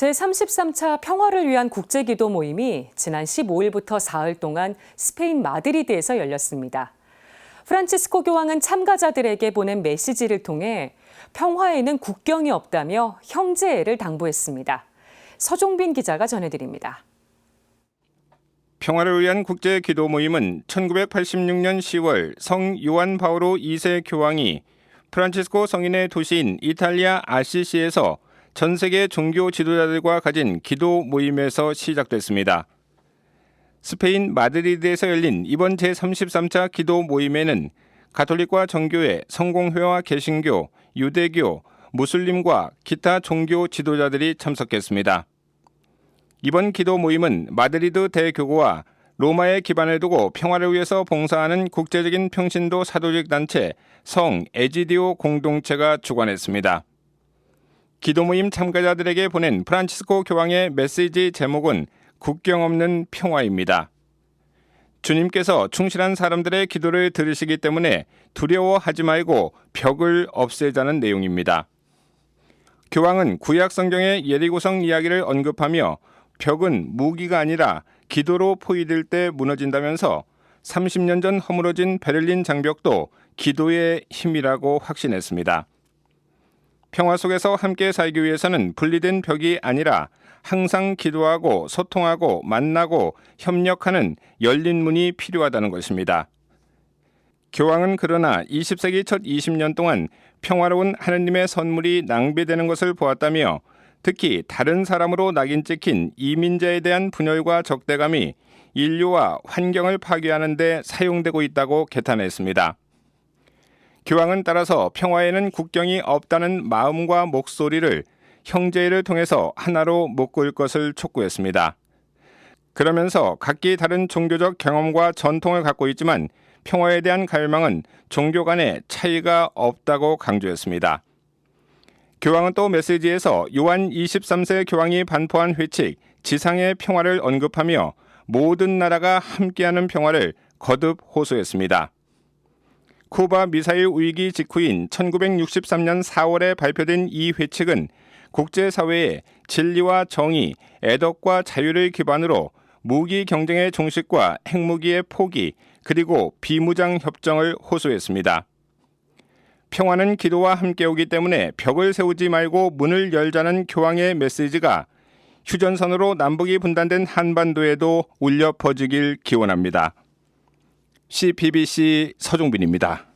제33차 평화를 위한 국제기도 모임이 지난 15일부터 사흘 동안 스페인 마드리드에서 열렸습니다. 프란치스코 교황은 참가자들에게 보낸 메시지를 통해 평화에는 국경이 없다며 형제애를 당부했습니다. 서종빈 기자가 전해드립니다. 평화를 위한 국제 기도 모임은 1986년 10월 성 요한 바오로 2세 교황이 프란치스코 성인의 도시인 이탈리아 아시시에서 전 세계 종교 지도자들과 가진 기도 모임에서 시작됐습니다. 스페인 마드리드에서 열린 이번 제33차 기도 모임에는 가톨릭과 정교회, 성공회와 개신교, 유대교, 무슬림과 기타 종교 지도자들이 참석했습니다. 이번 기도 모임은 마드리드 대교구와 로마에 기반을 두고 평화를 위해서 봉사하는 국제적인 평신도 사도직 단체 성 에지디오 공동체가 주관했습니다. 기도 모임 참가자들에게 보낸 프란치스코 교황의 메시지 제목은 국경 없는 평화입니다. 주님께서 충실한 사람들의 기도를 들으시기 때문에 두려워하지 말고 벽을 없애자는 내용입니다. 교황은 구약 성경의 예리고성 이야기를 언급하며 벽은 무기가 아니라 기도로 포위될 때 무너진다면서 30년 전 허물어진 베를린 장벽도 기도의 힘이라고 확신했습니다. 평화 속에서 함께 살기 위해서는 분리된 벽이 아니라 항상 기도하고 소통하고 만나고 협력하는 열린 문이 필요하다는 것입니다. 교황은 그러나 20세기 첫 20년 동안 평화로운 하느님의 선물이 낭비되는 것을 보았다며 특히 다른 사람으로 낙인 찍힌 이민자에 대한 분열과 적대감이 인류와 환경을 파괴하는 데 사용되고 있다고 개탄했습니다. 교황은 따라서 평화에는 국경이 없다는 마음과 목소리를 형제를 통해서 하나로 묶을 것을 촉구했습니다. 그러면서 각기 다른 종교적 경험과 전통을 갖고 있지만 평화에 대한 갈망은 종교 간의 차이가 없다고 강조했습니다. 교황은 또 메시지에서 요한 23세 교황이 반포한 회칙 지상의 평화를 언급하며 모든 나라가 함께하는 평화를 거듭 호소했습니다. 쿠바 미사일 위기 직후인 1963년 4월에 발표된 이 회칙은 국제사회의 진리와 정의, 애덕과 자유를 기반으로 무기 경쟁의 종식과 핵무기의 포기, 그리고 비무장 협정을 호소했습니다. 평화는 기도와 함께 오기 때문에 벽을 세우지 말고 문을 열자는 교황의 메시지가 휴전선으로 남북이 분단된 한반도에도 울려 퍼지길 기원합니다. CBBC 서종빈입니다.